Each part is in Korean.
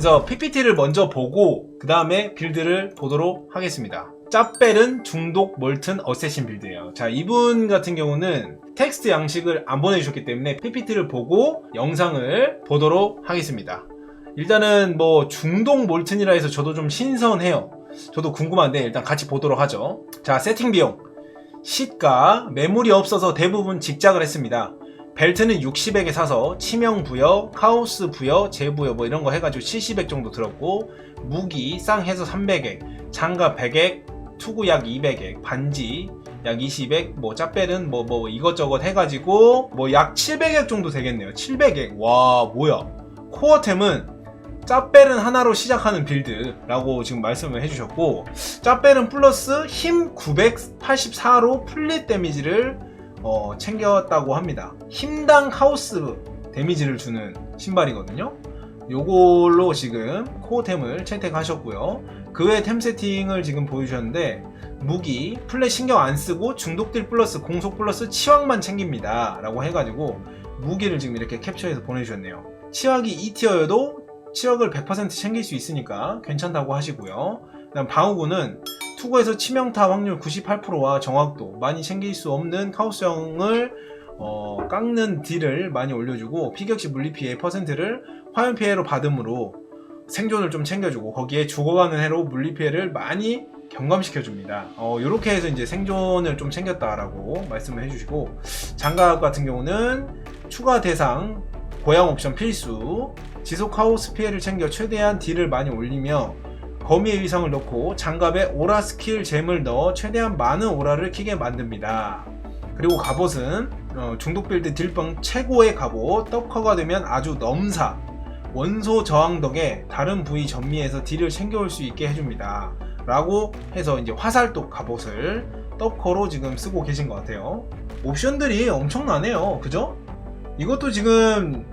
그래서 PPT를 먼저 보고 그 다음에 빌드를 보도록 하겠습니다. 짭벨은 중독 몰튼 어쌔신 빌드예요. 자, 이분 같은 경우는 텍스트 양식을 안 보내주셨기 때문에 PPT를 보고 영상을 보도록 하겠습니다. 일단은 뭐 중독 몰튼이라 해서 저도 좀 신선해요. 저도 궁금한데 일단 같이 보도록 하죠. 자, 세팅 비용. 시가 매물이 없어서 대부분 직작을 했습니다. 벨트는 60액에 사서 치명 부여, 카오스 부여, 재부여 뭐 이런 거 해가지고 70액 정도 들었고 무기 쌍해서 300액, 장갑 100액, 투구 약 200액, 반지 약 20액, 뭐 짭벨은 뭐뭐 이것저것 해가지고 뭐 약 700액 정도 되겠네요. 700액. 와 뭐야? 코어템은 짭벨은 하나로 시작하는 빌드라고 지금 말씀을 해주셨고 짭벨은 플러스 힘 984로 플릿 데미지를 어, 챙겼다고 합니다. 힘당 카오스 데미지를 주는 신발이거든요. 요걸로 지금 코어템을 채택하셨고요. 그 외 템 세팅을 지금 보여주셨는데 무기 플랫 신경 안 쓰고 중독딜 플러스 공속 플러스 치확만 챙깁니다. 라고 해가지고 무기를 지금 이렇게 캡처해서 보내주셨네요. 치확이 2티어여도 치확을 100% 챙길 수 있으니까 괜찮다고 하시고요. 그다음 방어구는 투구에서 치명타 확률 98%와 정확도 많이 챙길 수 없는 카오스형을 어, 깎는 딜을 많이 올려주고 피격시 물리 피해 퍼센트를 화염 피해로 받음으로 생존을 좀 챙겨주고 거기에 죽어가는 해로 물리 피해를 많이 경감시켜줍니다. 어, 이렇게 해서 이제 생존을 좀 챙겼다라고 말씀을 해주시고 장갑 같은 경우는 추가 대상 고양 옵션 필수 지속 카오스 피해를 챙겨 최대한 딜을 많이 올리며 거미의 위상을 넣고 장갑에 오라 스킬 잼을 넣어 최대한 많은 오라를 키게 만듭니다. 그리고 갑옷은 어, 중독 빌드 딜빵 최고의 갑옷 떡커가 되면 아주 넘사 원소 저항 덕에 다른 부위 전미에서 딜을 챙겨올 수 있게 해줍니다. 라고 해서 이제 화살독 갑옷을 떡커로 지금 쓰고 계신 것 같아요. 옵션들이 엄청나네요. 그죠? 이것도 지금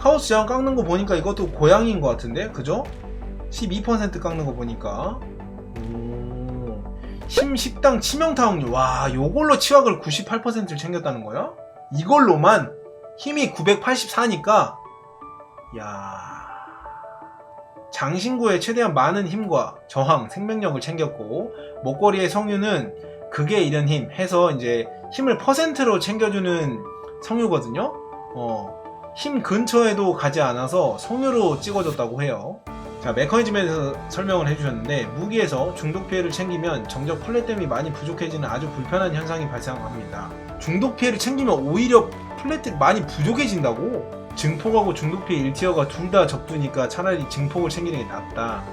카오스 저항 깎는 거 보니까 이것도 고양이인 것 같은데? 그죠? 12% 깎는 거 보니까 오. 힘 식당 치명타 확률 와 요걸로 치확을 98%를 챙겼다는 거야? 이걸로만 힘이 984니까 야 장신구에 최대한 많은 힘과 저항, 생명력을 챙겼고 목걸이의 성유는 극에 이른 힘 해서 이제 힘을 퍼센트로 챙겨주는 성유거든요. 어, 힘 근처에도 가지 않아서 성유로 찍어줬다고 해요. 자, 메커니즘에 대해서 설명을 해주셨는데 무기에서 중독 피해를 챙기면 정적 플랫댐이 많이 부족해지는 아주 불편한 현상이 발생합니다. 중독 피해를 챙기면 오히려 플랫댐 많이 부족해진다고? 증폭하고 중독 피해 1티어가 둘 다 적두니까 차라리 증폭을 챙기는 게 낫다.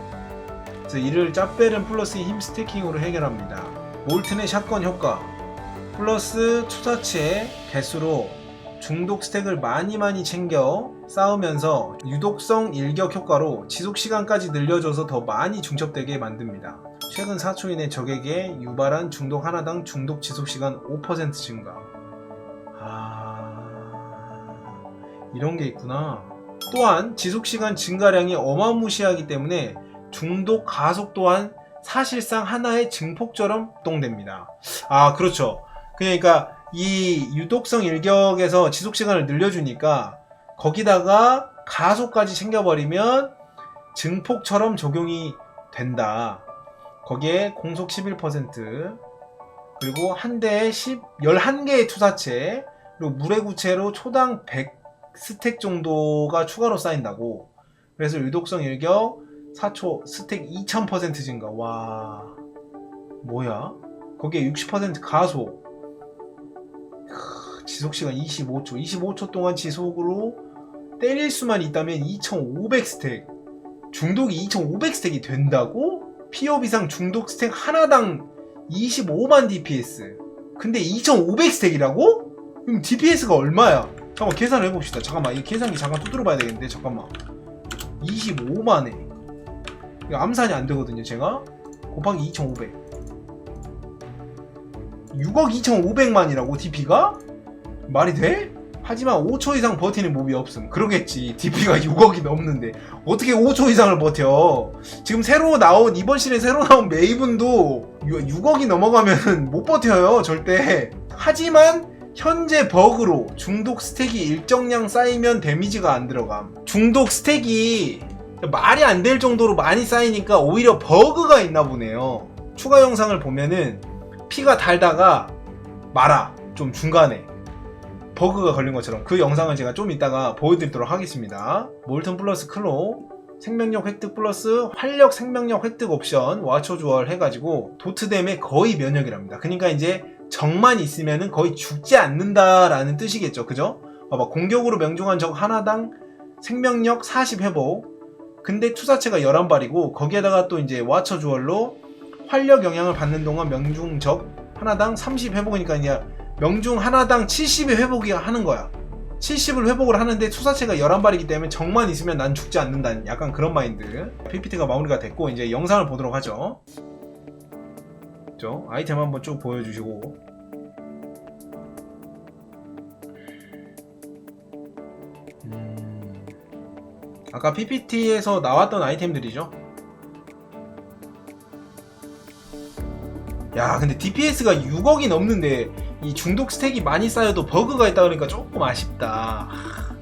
그래서 이를 짭벨은 플러스 힘 스태킹으로 해결합니다. 몰튼의 샷건 효과 플러스 투사치의 개수로 중독 스택을 많이 많이 챙겨 쌓으면서 유독성 일격 효과로 지속 시간까지 늘려줘서 더 많이 중첩되게 만듭니다. 최근 4초 이내 적에게 유발한 중독 하나당 중독 지속 시간 5% 증가. 아 이런 게 있구나. 또한 지속 시간 증가량이 어마무시하기 때문에 중독 가속 또한 사실상 하나의 증폭처럼 동됩니다. 아 그렇죠. 그러니까 이 유독성 일격에서 지속 시간을 늘려주니까 거기다가 가속까지 챙겨버리면 증폭처럼 적용이 된다. 거기에 공속 11% 그리고 한 대에 10, 11개의 투사체 그리고 물의 구체로 초당 100 스택 정도가 추가로 쌓인다고. 그래서 유독성 일격 4초 스택 2000% 증가. 와 뭐야? 거기에 60% 가속 지속시간 25초 25초 동안 지속으로 때릴 수만 있다면 2500 스택 중독이 2500 스택이 된다고? 피업 이상 중독 스택 하나당 25만 DPS 근데 2500 스택이라고? 그럼 DPS가 얼마야? 잠깐만 계산을 해봅시다 잠깐만 이 계산기 잠깐 두드려 봐야 되겠는데 잠깐만 25만에 이거 암산이 안 되거든요 제가 곱하기 2500 6억 2500만이라고 DP가? 말이 돼? 하지만 5초 이상 버티는 몹이 없음. 그러겠지. DP가 6억이 넘는데. 어떻게 5초 이상을 버텨? 지금 새로 나온, 이번 시즌에 새로 나온 메이븐도 6억이 넘어가면 못 버텨요. 절대. 하지만, 현재 버그로 중독 스택이 일정량 쌓이면 데미지가 안 들어감. 중독 스택이 말이 안 될 정도로 많이 쌓이니까 오히려 버그가 있나 보네요. 추가 영상을 보면은 피가 달다가 말아 좀 중간에 버그가 걸린 것처럼 그 영상을 제가 좀 이따가 보여드리도록 하겠습니다. 몰튼 플러스 클로 생명력 획득 플러스 활력 생명력 획득 옵션 와초 주얼 해가지고 도트댐에 거의 면역이랍니다. 그러니까 이제 적만 있으면은 거의 죽지 않는다라는 뜻이겠죠. 그죠? 봐봐 공격으로 명중한 적 하나당 생명력 40 회복 근데 투사체가 11발이고 거기에다가 또 이제 와처 주얼로 활력 영향을 받는 동안 명중 적 하나당 30 회복이니까 이제 명중 하나당 70의 회복이 하는 거야. 70을 회복을 하는데 투사체가 11발이기 때문에 적만 있으면 난 죽지 않는다는 약간 그런 마인드. PPT가 마무리가 됐고 이제 영상을 보도록 하죠. 그죠? 아이템 한번 쭉 보여주시고 음, 아까 PPT에서 나왔던 아이템들이죠. 야, 근데 DPS가 6억이 넘는데 이 중독 스택이 많이 쌓여도 버그가 있다 그러니까 조금 아쉽다. 하,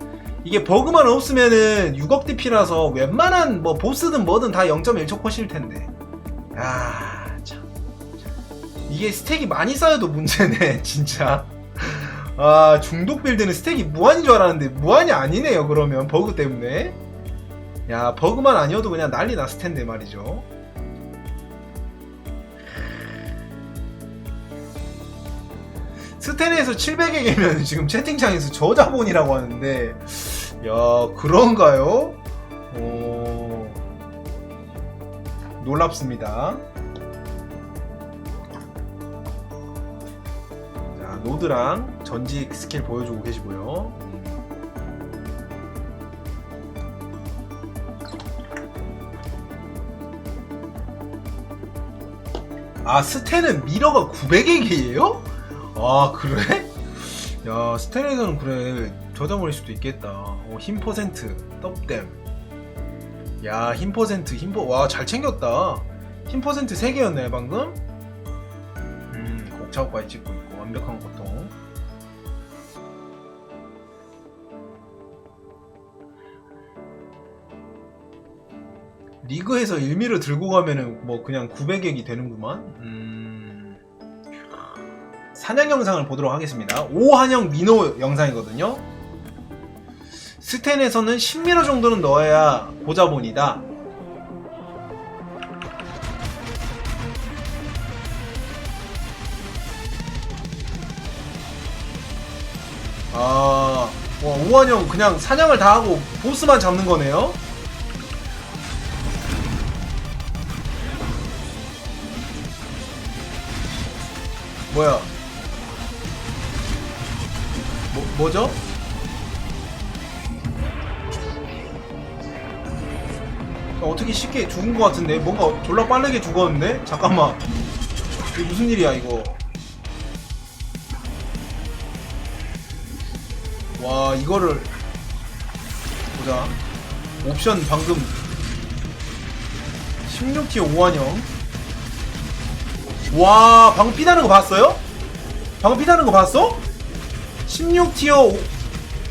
이게 버그만 없으면은 6억 DP라서 웬만한 뭐 보스든 뭐든 다 0.1초 컷일 텐데. 야, 참. 이게 스택이 많이 쌓여도 문제네, 진짜. 아, 중독 빌드는 스택이 무한인 줄 알았는데 무한이 아니네요, 그러면 버그 때문에. 야, 버그만 아니어도 그냥 난리 났을 텐데 말이죠. 스탠에서 700액이면 지금 채팅창에서 저자본이라고 하는데, 야, 그런가요? 오, 놀랍습니다. 자, 노드랑 전직 스킬 보여주고 계시고요. 아, 스탠은 미러가 900액이에요? 아 그래? 야 스탠에서는 그래. 저장버릴 수도 있겠다. 어, 힘 퍼센트. 떡댐. 야힘 퍼센트 힘퍼 와잘 챙겼다. 힘 퍼센트 3개였네 방금? 음 곡차오까지 찍고 있고 완벽한 고통 리그에서 1미를 들고 가면은 뭐 그냥 900액이 되는구만? 음 사냥 영상을 보도록 하겠습니다. 오한영 민호 영상이거든요. 스텐에서는 10미러 정도는 넣어야 고자본이다. 아, 와, 오한영 그냥 사냥을 다 하고 보스만 잡는 거네요. 뭐야? 뭐, 뭐죠? 어, 어떻게 쉽게 죽은 것 같은데? 뭔가 졸라 빠르게 죽었는데? 잠깐만. 이게 무슨 일이야, 이거. 와, 이거를. 보자. 옵션 방금. 16티어 5환영. 와, 방금 피나는 거 봤어요? 방금 피나는 거 봤어? 16티어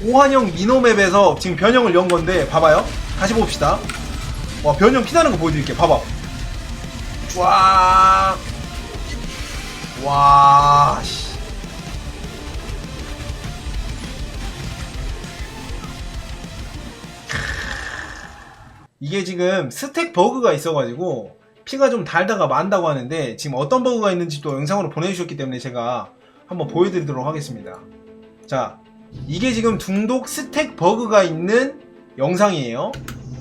5환영 미노맵에서 지금 변형을 연 건데 봐봐요. 다시 봅시다. 와 변형 피나는 거 보여드릴게요. 봐봐. 쫙 와, 씨. 이게 지금 스택 버그가 있어가지고 피가 좀 달다가 만다고 하는데 지금 어떤 버그가 있는지 또 영상으로 보내주셨기 때문에 제가 한번 보여드리도록 하겠습니다. 자, 이게 지금 중독 스택 버그가 있는 영상이에요.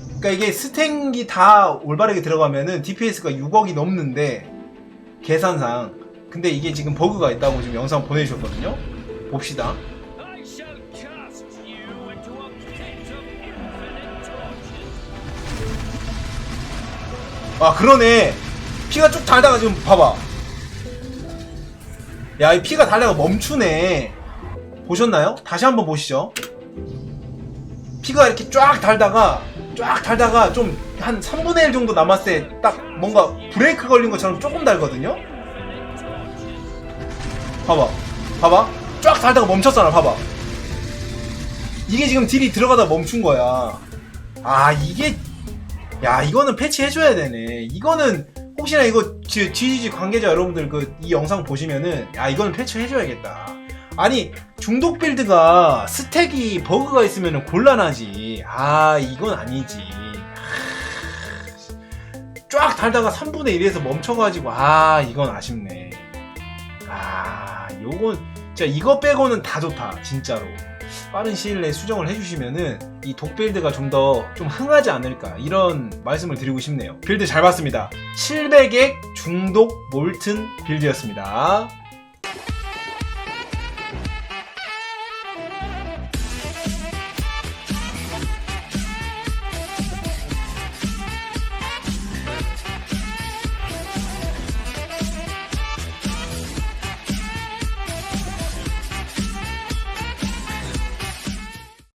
그러니까 이게 스택이 다 올바르게 들어가면은 DPS가 6억이 넘는데 계산상 근데 이게 지금 버그가 있다고 지금 영상 보내주셨거든요. 봅시다. 아 그러네. 피가 쭉 달다가 지금 봐봐. 야 이 피가 달다가 멈추네. 보셨나요? 다시 한번 보시죠. 피가 이렇게 쫙 달다가 쫙 달다가 좀 한 3분의 1 정도 남았을 때 딱 뭔가 브레이크 걸린 것처럼 조금 달거든요? 봐봐. 봐봐. 쫙 달다가 멈췄잖아. 봐봐. 이게 지금 딜이 들어가다 멈춘 거야. 아, 이게 야 이거는 패치해줘야 되네 이거는 혹시나 이거 GGG 관계자 여러분들 그 이 영상 보시면은 야 이거는 패치해줘야겠다 아니 중독 빌드가 스택이 버그가 있으면 곤란하지. 아 이건 아니지. 쫙 달다가 3분의 1에서 멈춰가지고 아 이건 아쉽네. 아 요건 진짜 이거 빼고는 다 좋다 진짜로. 빠른 시일 내에 수정을 해주시면은 이 독빌드가 좀 더좀 흥하지 않을까 이런 말씀을 드리고 싶네요. 빌드 잘 봤습니다. 700액 중독 몰튼 빌드였습니다